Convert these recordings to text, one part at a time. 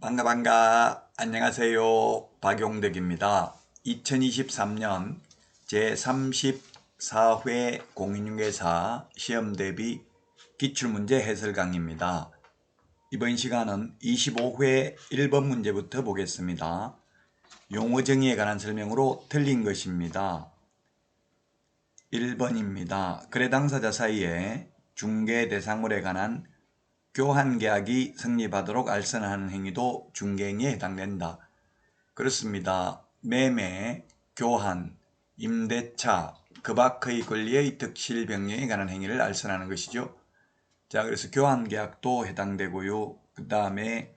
반가 반가. 안녕하세요. 박용덕입니다. 2023년 제34회 공인중개사 시험 대비 기출문제 해설 강의입니다. 이번 시간은 25회 1번 문제부터 보겠습니다. 용어 정의에 관한 설명으로 틀린 것입니다. 1번입니다. 거래 당사자 사이에 중개 대상물에 관한 교환 계약이 성립하도록 알선하는 행위도 중개행위에 해당된다. 그렇습니다. 매매, 교환, 임대차, 그 밖의 권리의 득실 변경에 관한 행위를 알선하는 것이죠. 자, 그래서 교환 계약도 해당되고요. 그 다음에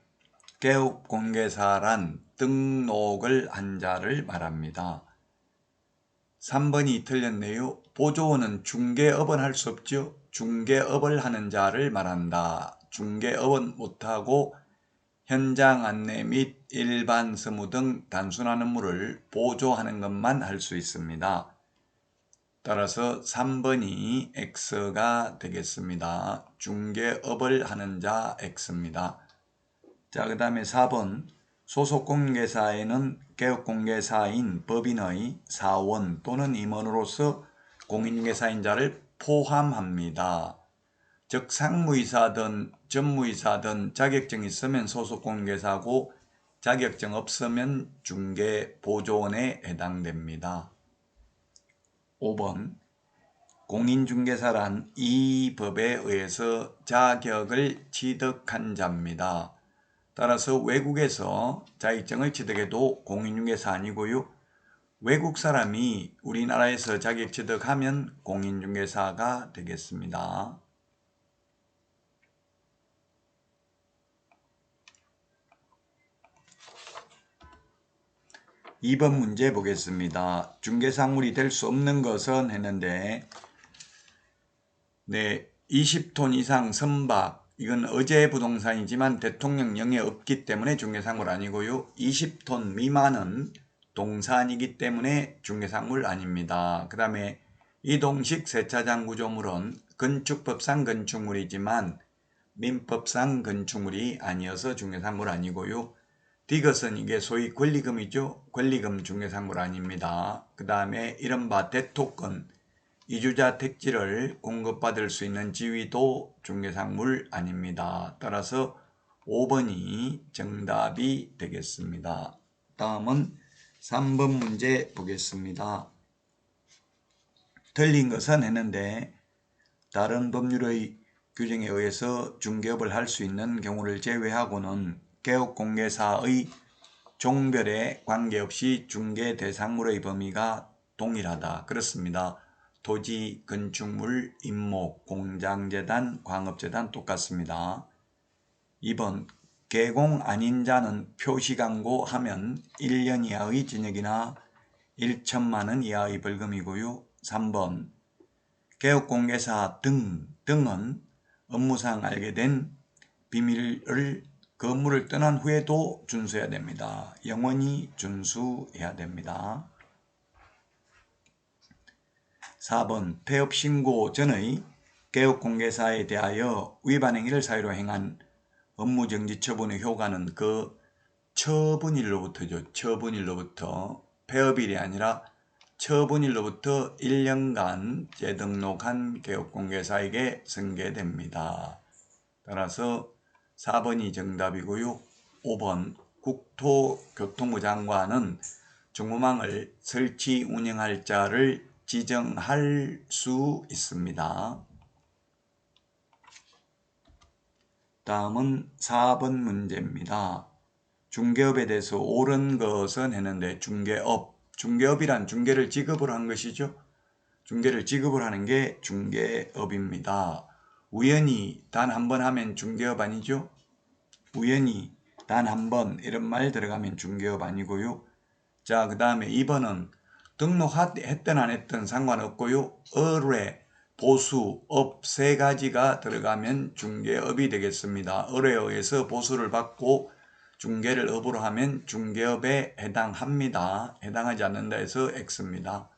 개업 공개사란 등록을 한 자를 말합니다. 3번이 틀렸네요. 보조원은 중개업은 할 수 없죠. 중개업을 하는 자를 말한다. 중개업은 못하고 현장 안내 및 일반 서무 등 단순한 업무를 보조하는 것만 할 수 있습니다. 따라서 3번이 X가 되겠습니다. 중개업을 하는 자 X입니다. 자, 그 다음에 4번 소속공개사에는 개업공개사인 법인의 사원 또는 임원으로서 공인중개사인 자를 포함합니다. 즉 상무이사든 전무이사든 자격증 있으면 소속 공개사고 자격증 없으면 중개 보조원에 해당됩니다. 5번 공인중개사란 이 법에 의해서 자격을 취득한 자입니다. 따라서 외국에서 자격증을 취득해도 공인중개사 아니고요. 외국 사람이 우리나라에서 자격 취득하면 공인중개사가 되겠습니다. 2번 문제 보겠습니다. 중개상물이 될 수 없는 것은 했는데 네, 20톤 이상 선박 이건 어제 부동산이지만 대통령령에 없기 때문에 중개상물 아니고요. 20톤 미만은 동산이기 때문에 중개상물 아닙니다. 그 다음에 이동식 세차장 구조물은 건축법상 건축물이지만 민법상 건축물이 아니어서 중개상물 아니고요. 디귿은 이게 소위 권리금이죠. 권리금 중개상물 아닙니다. 그 다음에 이른바 대토권, 이주자 택지를 공급받을 수 있는 지위도 중개상물 아닙니다. 따라서 5번이 정답이 되겠습니다. 다음은 3번 문제 보겠습니다. 틀린 것은 했는데 다른 법률의 규정에 의해서 중개업을 할 수 있는 경우를 제외하고는 개업공개사의 종별에 관계없이 중개 대상물의 범위가 동일하다. 그렇습니다. 토지, 건축물, 임목, 공장재단, 광업재단 똑같습니다. 2번 개공 아닌 자는 표시광고 하면 1년 이하의 징역이나 1천만원 이하의 벌금이고요. 3번 개업공개사 등 등은 업무상 알게 된 비밀을 건물을 떠난 후에도 준수해야 됩니다. 영원히 준수해야 됩니다. 4번 폐업 신고 전의 개업공개사에 대하여 위반 행위를 사유로 행한 업무정지 처분의 효과는 그 처분일로부터죠. 처분일로부터 폐업일이 아니라 처분일로부터 1년간 재등록한 개업공개사에게 승계됩니다. 따라서 4번이 정답이고요. 5번 국토교통부 장관은 중구망을 설치 운영할 자를 지정할 수 있습니다. 다음은 4번 문제입니다. 중개업에 대해서 옳은 것은 했는데 중개업, 중개업이란 중개를 지급을 한 것이죠. 중개를 지급을 하는 게 중개업입니다. 우연히 단 한 번 하면 중개업 아니죠? 우연히 단 한 번 이런 말 들어가면 중개업 아니고요. 자, 그 다음에 2번은 등록했든 안 했든 상관없고요. 의뢰, 보수, 업 세 가지가 들어가면 중개업이 되겠습니다. 의뢰에 의해서 보수를 받고 중개를 업으로 하면 중개업에 해당합니다. 해당하지 않는다 해서 X입니다.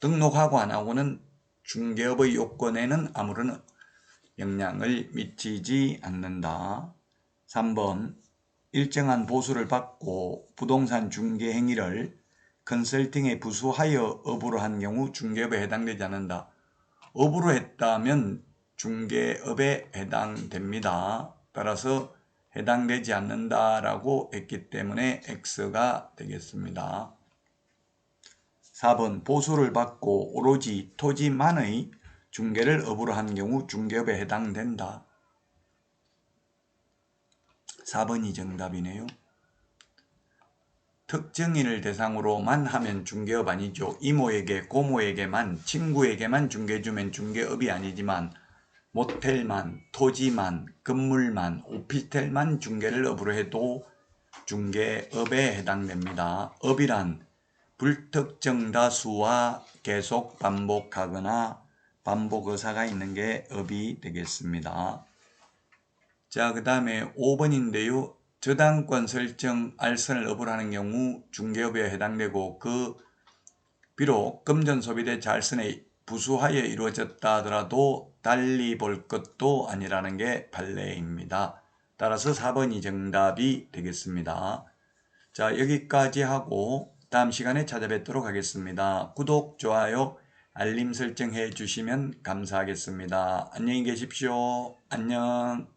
등록하고 안 하고는 중개업의 요건에는 아무런 영향을 미치지 않는다. 3번 일정한 보수를 받고 부동산 중개 행위를 컨설팅의 부수하여 업으로 한 경우 중개업에 해당되지 않는다. 업으로 했다면 중개업에 해당됩니다. 따라서 해당되지 않는다라고 했기 때문에 X가 되겠습니다. 4번 보수를 받고 오로지 토지만의 중개를 업으로 한 경우 중개업에 해당된다. 4번이 정답이네요. 특정인을 대상으로만 하면 중개업 아니죠. 이모에게, 고모에게만, 친구에게만 중개주면 중개업이 아니지만 모텔만, 토지만, 건물만, 오피스텔만 중개를 업으로 해도 중개업에 해당됩니다. 업이란 불특정 다수와 계속 반복하거나 반복 의사가 있는 게 업이 되겠습니다. 자, 그 다음에 5번인데요. 저당권 설정 알선을 업을 하는 경우 중개업에 해당되고 그 비록 금전 소비대 잘선에 부수하여 이루어졌다 하더라도 달리 볼 것도 아니라는 게 판례입니다. 따라서 4번이 정답이 되겠습니다. 자 여기까지 하고 다음 시간에 찾아뵙도록 하겠습니다. 구독, 좋아요, 알림 설정해 주시면 감사하겠습니다. 안녕히 계십시오. 안녕.